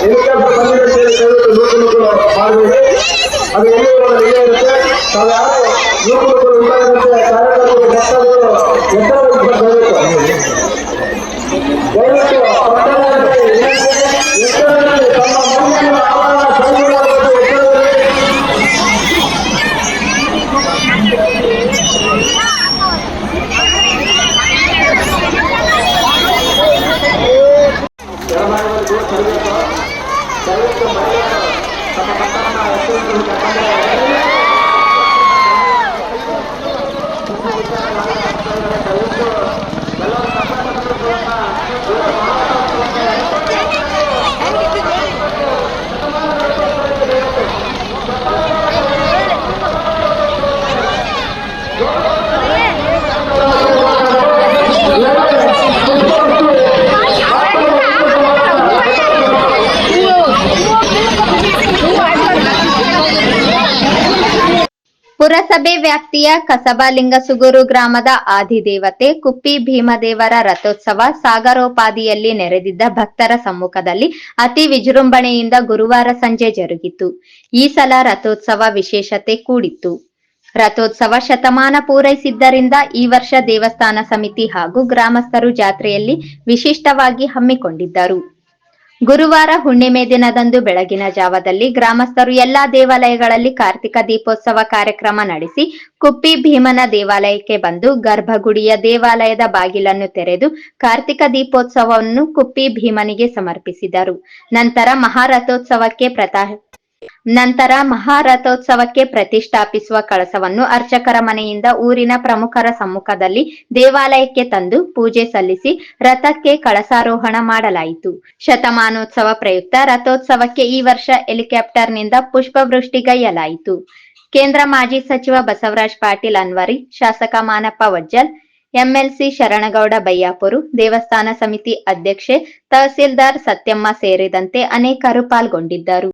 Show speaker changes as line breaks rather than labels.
Helicopter ಬಂದಿದೆ ನೂಕು ಮಾಡಬೇಡಿ ಅದು ಇರುತ್ತೆ Jangan kembali sama kata-kata yang sudah kata
ಪುರಸಭೆ ವ್ಯಾಪ್ತಿಯ ಕಸಬಾಲಿಂಗಸುಗೂರು ಗ್ರಾಮದ ಆದಿದೇವತೆ ಕುಪ್ಪಿ ಭೀಮದೇವರ ರಥೋತ್ಸವ ಸಾಗರೋಪಾದಿಯಲ್ಲಿ ನೆರೆದಿದ್ದ ಭಕ್ತರ ಸಮ್ಮುಖದಲ್ಲಿ ಅತಿ ವಿಜೃಂಭಣೆಯಿಂದ ಗುರುವಾರ ಸಂಜೆ ಜರುಗಿತು. ಈ ಸಲ ರಥೋತ್ಸವ ವಿಶೇಷತೆ ಕೂಡಿತ್ತು. ರಥೋತ್ಸವ ಶತಮಾನ ಪೂರೈಸಿದ್ದರಿಂದ ಈ ವರ್ಷ ದೇವಸ್ಥಾನ ಸಮಿತಿ ಹಾಗೂ ಗ್ರಾಮಸ್ಥರು ಜಾತ್ರೆಯಲ್ಲಿ ವಿಶಿಷ್ಟವಾಗಿ ಹಮ್ಮಿಕೊಂಡಿದ್ದರು. ಗುರುವಾರ ಹುಣ್ಣಿಮೆ ದಿನದಂದು ಬೆಳಗಿನ ಜಾವದಲ್ಲಿ ಗ್ರಾಮಸ್ಥರು ಎಲ್ಲಾ ದೇವಾಲಯಗಳಲ್ಲಿ ಕಾರ್ತಿಕ ದೀಪೋತ್ಸವ ಕಾರ್ಯಕ್ರಮ ನಡೆಸಿ ಕುಪ್ಪಿ ಭೀಮನ ದೇವಾಲಯಕ್ಕೆ ಬಂದು ಗರ್ಭಗುಡಿಯ ದೇವಾಲಯದ ಬಾಗಿಲನ್ನು ತೆರೆದು ಕಾರ್ತಿಕ ದೀಪೋತ್ಸವವನ್ನು ಕುಪ್ಪಿ ಭೀಮನಿಗೆ ಸಮರ್ಪಿಸಿದರು. ನಂತರ ಮಹಾರಥೋತ್ಸವಕ್ಕೆ ಪ್ರತಾ ನಂತರ ಮಹಾರಥೋತ್ಸವಕ್ಕೆ ಪ್ರತಿಷ್ಠಾಪಿಸುವ ಕಳಸವನ್ನು ಅರ್ಚಕರ ಮನೆಯಿಂದ ಊರಿನ ಪ್ರಮುಖರ ಸಮ್ಮುಖದಲ್ಲಿ ದೇವಾಲಯಕ್ಕೆ ತಂದು ಪೂಜೆ ಸಲ್ಲಿಸಿ ರಥಕ್ಕೆ ಕಳಸಾರೋಹಣ ಮಾಡಲಾಯಿತು. ಶತಮಾನೋತ್ಸವ ಪ್ರಯುಕ್ತ ರಥೋತ್ಸವಕ್ಕೆ ಈ ವರ್ಷ ಹೆಲಿಕಾಪ್ಟರ್ನಿಂದ ಪುಷ್ಪವೃಷ್ಟಿಗೈಯಲಾಯಿತು. ಕೇಂದ್ರ ಮಾಜಿ ಸಚಿವ ಬಸವರಾಜ್ ಪಾಟೀಲ್ ಅನ್ವರಿ, ಶಾಸಕ ಮಾನಪ್ಪ ವಜ್ಜಲ್, ಎಂಎಲ್ಸಿ ಶರಣಗೌಡ ಬಯ್ಯಾಪುರು ದೇವಸ್ಥಾನ ಸಮಿತಿ ಅಧ್ಯಕ್ಷೆ ತಹಸೀಲ್ದಾರ್ ಸತ್ಯಮ್ಮ ಸೇರಿದಂತೆ ಅನೇಕರು ಪಾಲ್ಗೊಂಡಿದ್ದರು.